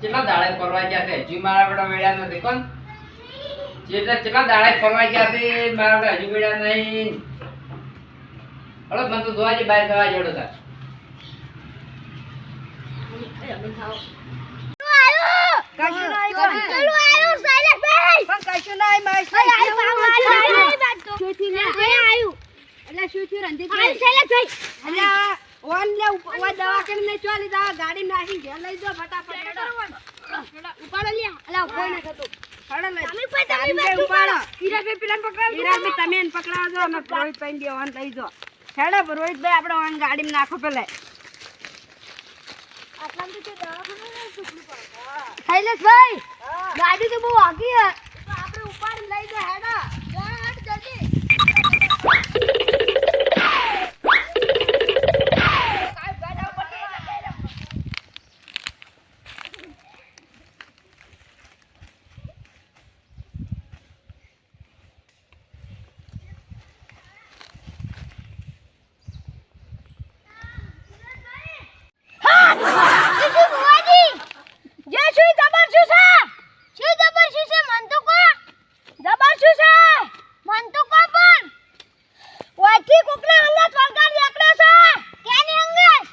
કેટલા દાડે ફરવા ગયા છે? હજુ મારા બેટા મળ્યા નથી. કોણ? જેટલા કેટલા દાડે ફરવા ગયા છે? મારા બેટા હજુ મળ્યા નહીં. હળો મને તો ધોવા બહાર દવા જડો લીધા ગાડી નાખી ઘેર લઈ જાઓ ફટાફટ. હેડો. હેડો લઈ. ગાડી લઈ ઉપાડો. હીરાભાઈ તમે પકડાવજો. અમે રોહિતભાઈને બે ઓન લઈ જાઓ. હેડો રોહિતભાઈ આપણે ઓન ગાડીમાં નાખો પેલા. શૈલેષભાઈ ગાડી તો બહુ વાગી આપણે ઉપાડી લઈ જાઓ હેડો જે શું જબર શું છે શું જબર શું છે મન તો કો જબર શું છે મન તો કો પણ ઓયથી કોકને અંગત વળગાડ નીકળ્યો છે કેની અંગત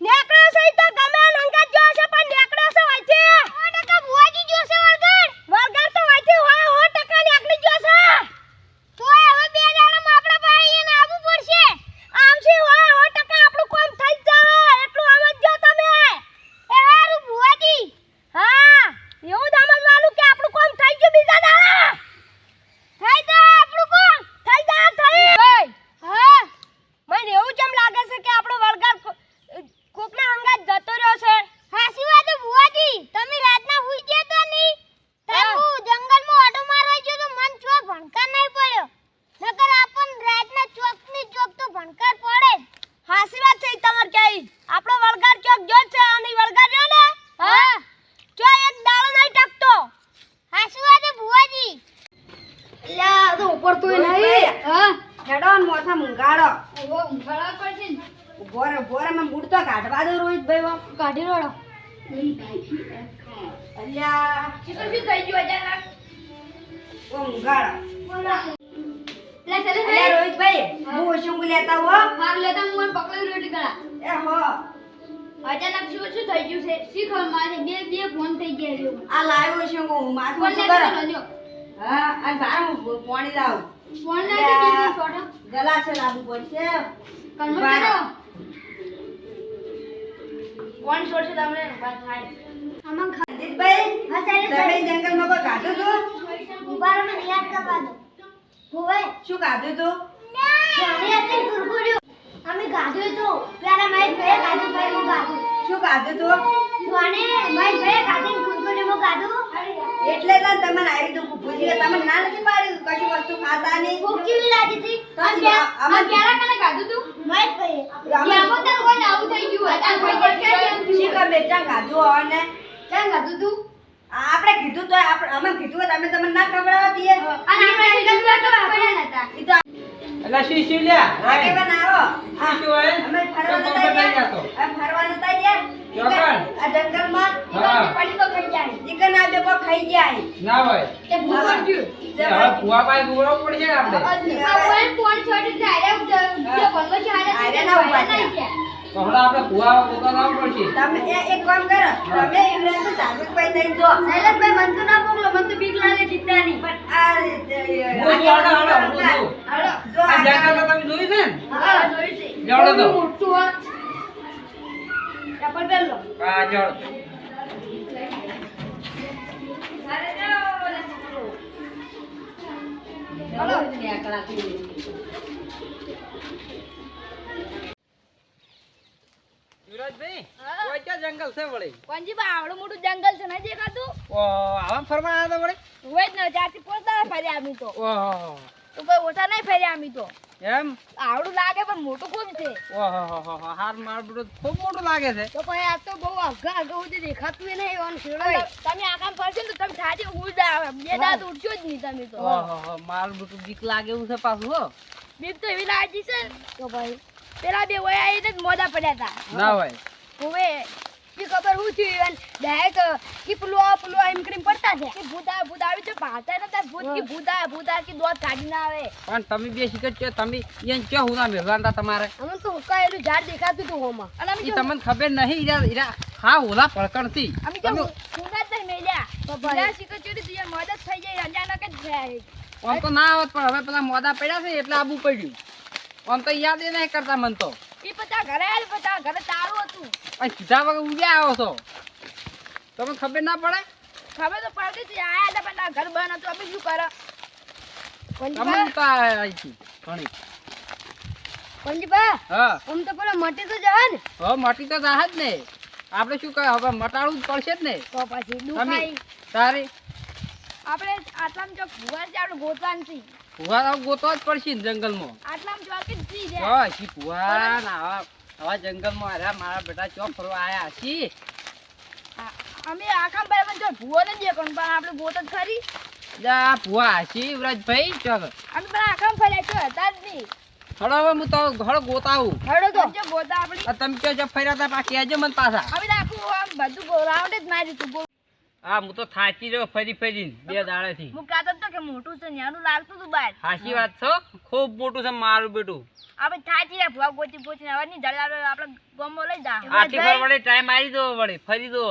નીકળ્યો છે ઈ તો ગમે એન અંગત જો છે પણ નીકળ્યો છે ઓયથી ઓ ટકા ભુવાજી જો છે વળગાડ વળગાડ તો ઓયથી હોય હો ટકા નીકળી ગયો છે તો હવે બે દાડામાં આપણે પાણી એને આવવું પડશે આવશે હોય હો ટકા આપણું કામ થઈ જ જાય એટલું સમજજો તમે એ હારું ભુવાજી હા એવું જ સમજવાનું કે આપણું કામ થઈ ગયું બીજા દાડા થઈ જાય આપણું કામ થઈ જાય થઈ ભાઈ હા મને એવું કેમ લાગે છે કે આપણો વળગાર કો- કોકના અંગાત જતો રહ્યો છે હાસી વાત છે ભુવાજી તમે રાતના હુઈ ગયા તા નહીં તાપુ જંગલમાં ઓટો મારવા ગયો તો મન ચો ભણકાર નહીં પડ્યો નકર આપણ રાતના ચોકની ચોક તો ભણકાર પડે હાસી વાત છે ક્યાંય આપણો વળગાર ચોક જો છે? અને વળગાર રહ્યો ને? હા. જો એક દાડો નહીં ટકતો હાસી વાત છે ભુવાજી? અલ્યા તો ઉપર તો નહીં. હા. હેડો ને મોથા મુંગાડો ઓ મુંગાડો પડશે ને. બોરે બોરે માં મૂડ તો કાઢવા દો રોહિતભાઈ વો. કાઢી રોડો. અલ્યા. શું શું થઈ ગયું અચાનક? ઓ મુંગાડો લે ચાલે અલ્યા રોહિતભાઈ હું. ઓછું લેતા હો. માર લેતા હું પકડી રોટી કરા એ હો. અચાનક શું શું થઈ ગયું છે? શી ખબર મારે બે બે ફોન થઈ ગયા છે. આ લાવ્યો છે હું માથું ફોન ઊંચું લેતા કરો? જો. હા આ ભાર હું પાણી લાવું. ફોન લેતા કે છોટો ગલાસે લાવવું પડશે. કન્વર્ટ કરો. ફોન છોડશે તમને વાત થાય. આમાં રંજીતભાઈ હા ચાલે તમે જંગલમાં કોઈ કાઢું તું? ઉભારો યાદ કરવા દો હોવે શું કાઢું તો? અમે અત્યારે ગુરગુર્યું અમે ગાધું તો. પેલા મારી ભાઈ ગાધું ભાઈ હું ગાધું શું કાઢું તું? જોને મારી ભાઈ ગાધું ગુરગુર્યું મો ગાધું એટલે તો તમને આવી રીતે પૂછ્યું તમે ના નથી પાડ્યું કશું વસ્તુ ખાતા નહીં. ભૂખી બી લાગી હતી? તો જ આ- કને ગાધું તું? મારી ભાઈ આમાં તને કોઈ આવું થઈ ગયું હતા કોઈ પડકે શી ખબર ચાં કાઢું હવે ને કેમ ગાધું તું? આપણે કીધું તો આપણે અમે કીધું તમે તમને ના ખવડાવવા દઈએ. અને આપણે કીધું તો આપણે નતા તો એટલે શું શું લ્યા આગેવાન આવો આ શું હોય? અમે ફરવા નતા ગયા. આ ફરવા નતા ગયા. ચોકન. આ જંગલમાં પડી તો ખાઈ જાય. ચિકન કન આ લોકો ખાઈ જાય. ના હોય. તે પડ્યું એ હવે કુવા પાસે દોડવું પડશે આપણે? આ કોઈ ફોન છોડી આરે જો ભંગો છે આરે આરે ના ઊભા હમણાં આપણે કુવા પડશે. તમે એ- એક કામ કરો. તમે ઇંગ્લેન્ડ તો ધાર્મિકભાઈ થઈ જો શૈલેષભાઈ મન તો ના મોકલો. મન તો બીક લાગે જીતવાની પણ આ રીતે, એ, હું જો હળો, હળો, હું જો. હાલો જંગલ તમે જોયું છે ને? હા જોઈ છે. લેવડો તો. મોટું હોય. ચપ્પલ પહેરલો આ જળ હાલો. યુવરાજભાઈ હા? કોઈ જંગલ છે વળી? બા આવડું મોટું જંગલ છે નહીં દેખાતું ઓ આવા ફરવા આવ્યા હતા વળી? હોય જ ને ત્યાંથી પોતા ફર્યા અમે તો. ઓહો. તો કોઈ ઓછા નહીં ફેર્યા અમે તો. એમ? આવડું લાગે પણ મોટું ખૂબ છે? ઓહો હાર માર બધું ખૂબ મોટું લાગે છે. તો પણ આ તો બહુ અઘા અઘા સુધી દેખાતું નહીં ઓન શેડો તમે આ કામ કરશો ને તો તમે થાજી આવે. બે દાંત ઉડશો જ નહીં તમે તો. ઓહો માર બધું બીક લાગે એવું છે પાછું હો. બીક તો એવી લાગી છે. તો ભાઈ પેલા બે વયા આવીને જ મોદા પડ્યા હતા ના ભાઈ હવે નક્કી ખબર હું થયું અને ડાયરેક્ટ કે પેલું આ પેલું એમ કરીને પડતા છે. કે ભૂત આવે ભૂત આવી છે ભાતા નતા ભૂત કી ભૂત આવે ભૂત આવે કે દોત કાઢી ના આવે. પણ તમે બે શીખર છે તમે એમ ક્યાં હું ના મેળવાના તમારે? અમને તો હુકાયેલું ઝાડ દેખાતું હતું હોમાં. અને અમે તમને ખબર નહીં ઈરા ઈરા હા ઓલા પડકણથી. અમે તો હુંગા જ મેલ્યા. બીજા શીખર ચોરી તું મદદ થઈ જાય અચાનક જ થાય આમ તો ના આવત પણ હવે પેલા મોદા પડ્યા છે એટલે આબુ પડ્યું આમ તો યાદ એ નહીં કરતા મન તો. એ પતા ઘરે આવેલ પતા ઘરે તારું હતું. પણ સીધા વગર ઉગ્યા આવો છો. તમને ખબર ના પડે? ખબર તો પડતી હતી આયા હતા પણ ઘર બંધ હતું અમે શું કરો? તમે તો અહીંથી ઘણી. પંજબા હા. આમ તો પેલા મટી તો જવા ને. હવે મટી તો જાહ જ ને. આપણે શું કહે હવે મટાડવું જ પડશે જ ને. તો પછી દુખાઈ તારી? આપણે આટલામાં જો ભૂવા છે આપણે ગોતવાનું છે ભૂવા તો ગોતવા જ પડશે ને જંગલમાં. આટલામાં જોકે જી જાય હા શી ભૂવા ના આવા આવા જંગલમાં અરે મારા બેટા ચો ફરવા આયા છી અમે આખા ભાઈ જો ભૂવો ને જે પણ આપણે ગોત જ ખરી જા ભૂવા છી યુવરાજભાઈ ચો અમે પેલા આખા ફર્યા છો હતા જ નહીં. હળો હવે હું તો ઘર ગોતાવું. હડો તો. જો ગોતા આપણી. તમે ચો જો ફર્યા હતા પાછી આજે મને પાછા. હવે તો આખું બધું રાઉન્ડ જ મારી ગોળ. હા હું તો થાચી રહ્યો ફરી ફરી બે દાડેથી. હું કાતો તો કે મોટું છે ન્યાનું લાગતું હતું બાર. સાચી વાત છો ખૂબ મોટું છે મારું બેટું. આપણે થાકી રહ્યા ભૂવા ગોતી ગોતી હવે નહીં જલાડો આપણે ગમો લઈ જા. આથી ફર વળી ટાઈમ આવી દો વળી ફરી દો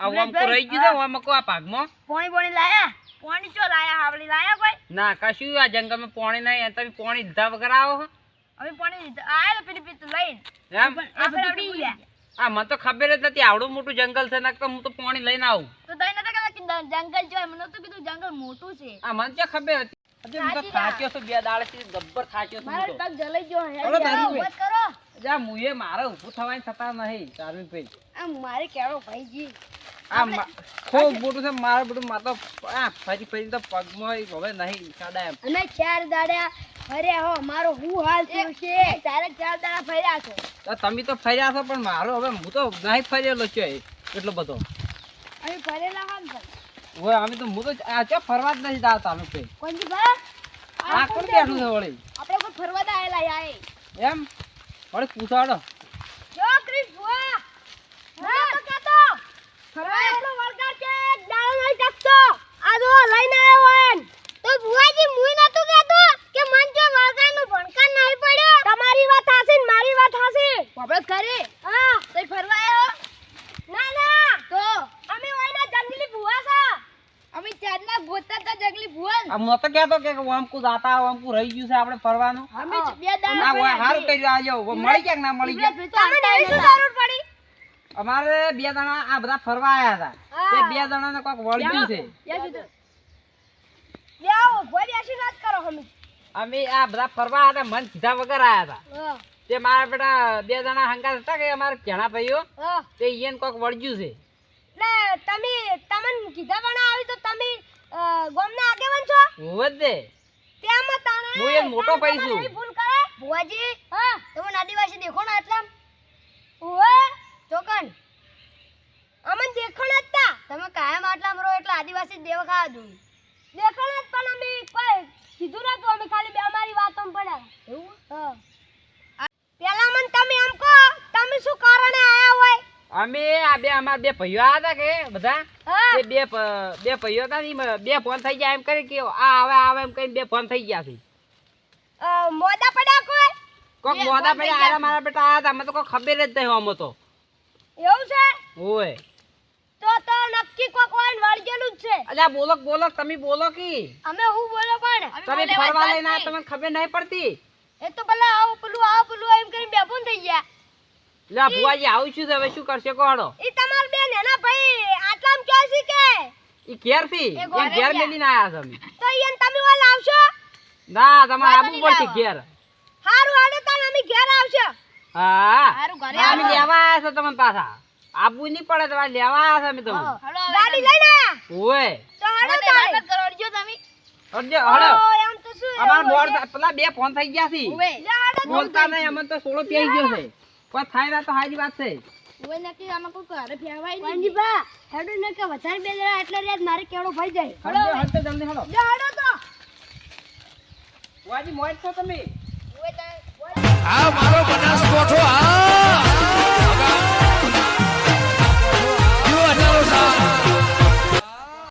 આ વામકો રહી ગયું ઓમ વામકો આ ભાગમાં. પોણી પોણી લાયા? પોણી ચો લાયા હાવળી લાયા કોઈ? ના કશું આ જંગલમાં પોણી નહીં તમે પોણી લીધા વગર આવો અમે પોણી લીધા આયા પેલી પીતું લઈને. એમ? આપણે આવડી ગયા આ મને તો ખબર જ નથી આવડું મોટું જંગલ છે નકર હું તો પાણી લઈને આવું. તો તઈ નતા કહેતા કે જંગલ છે મને તો કીધું જંગલ મોટું છે. આ મને તો ખબર હતી? અજે હું તો થાક્યો છું બે દાડેથી ગબ્બર થાક્યો છું મારે તક. જલાઈ ગયો હે બસ કરો. જા મુયે મારે ઊભું થવાની થતા નહીં તારું ભાઈ આ મારે કેળો ભાઈજી. આ ખૂબ મોટું છે મારું બધું માં આ ફરી ફરી તો પગમાં હવે નહીં સાડા એમ. અને ચાર દાડા ફર્યા હો મારો હું હાલ થયો છે? તારે ચાર દાડા ફર્યા છો. તો તમે તો ફર્યા છો પણ મારો હવે હું તો નહીં ફરેલો છે એટલો બધો. અમે ફરેલા હા ને હવે અમે તો હું તો આ ચો ફરવા જ નથી દાવ અમે આ કોણ બેઠું છે વળી? આપણે કોઈ ફરવા આયેલા આયે એમ? વળી પૂછાડો. જો એટલો વળગાડ છે. દાડો નહીં ટકતો આ જો લઈને આવ્યો હોય તો ભુવાજી મુઈ નતું કહેતો કે મન જો વળગાનું ભણકા નહીં પડ્યો? તમારી વાત હાસી ને મારી વાત હાસી વાપરત ખરી હા. તઈ ફરવા આવ્યો? ના ના. તો? અમે ઓયના જંગલી ભુવા છે. અમે ચારના ગોતા તા જંગલી ભુવન આ હું તો કહેતો કે દાતા વામકુ રહી ગયું છે આપણે ફરવાનું. અમે બે દાડા વા- હારું કર્યું આજે મળી ગયા કે ના મળી ગયા તમને શું જરૂર પડી? અમારે બે જણા આ બધા ફરવા આયા હતા. તે બે જણાને કોક વળગ્યું છે. અમે અમે આ બધા ફરવા આવ્યા હતા મન સીધા વગર આયા હતા. તે મારા બેટા બે જણા હંગાત હતા કે અમારે ઘણા ભાઈઓ તે ઈયન કોક વળગ્યું છે. ને તમે તમને કીધા પણ આવી તો તમે ગામના આગેવાન છો? વધે તેમાં તાણે હું એક મોટો ભાઈ છું. ભૂલ કરે? ભુવાજી હા. તમે આદિવાસી દેખો ને એટલે ઓએ ચોકન. અમન દેખણ હતા તમે કાયમ આટલા રહો એટલે આદિવાસી દેવ ખાવા દઉં દેખણ જ પણ અમે કોઈ કીધું નતું અમે ખાલી બે અમારી વાતો પડ્યા એવું? હા. પેલા મન તમે એમ કહો તમે શું કારણે આયા હોય? અમે આ બે અમારા બે ભાઈઓ આવ્યા હતા કે બધા? બે બે ભાઈઓ હતા ને બે ફોન થઈ ગયા એમ કરી કે આ આવે આવે એમ કરીને બે ફોન થઈ ગયા છે. મોદા પડ્યા કોઈ? કોક થઈ પડ્યા આરા મારા બેટા આયા હતા અમે તો કોઈ ખબર જ નહીં આમ તો. એવું છે? ઓય. તો તો નક્કી કોક વાઈન વળગેલું જ છે. અલ્યા બોલો બોલો તમે બોલો કી. અમે હું બોલો પણ તમે ફરવા લઈને આ તમને ખબર નહીં પડતી? એ તો પેલા આવું પેલું આવું પેલું એમ કરીને બેફોન થઈ ગયા. લા ભુવાજી આવું છું હવે શું કરશે કોહડો ઈ તમાર બેન એના ભાઈ આટલામ ક્યાં છે કે? ઈ ઘેરથી એ એ ઘેર. મેલીને આયા તમે તો ઈન તમે વાલ આવશો? ના તમારે આબુ પડતી. ઘેર. હારું હાડો તાન અમે ઘેર આવશો. હા. અમે લેવા આવ્યા છે પાછા. નહીં પડે તમારે લેવા આવ્યા છે અમે તમને ગાડી લઈને ઓય. તો હાડો તાણે કરડજો તમે. અડજો હળો. એમ તો શું અમારા એવું પેલા બે ફોન થઈ ગયા છે. બોલતા નહીં અમને તો સોળો પી ગયો છે. પણ થાય ના તો હારી વાત છે. ઓય આમાં કોઈ ઘરે નહીં. પંજી હેડો ને કે વધારે બે જણા એટલે રેત મારે કેળો ભાઈ જાય. જલ્દી તો. વાજી મોજ છો તમે? આ મારો બનાસકોઠો આ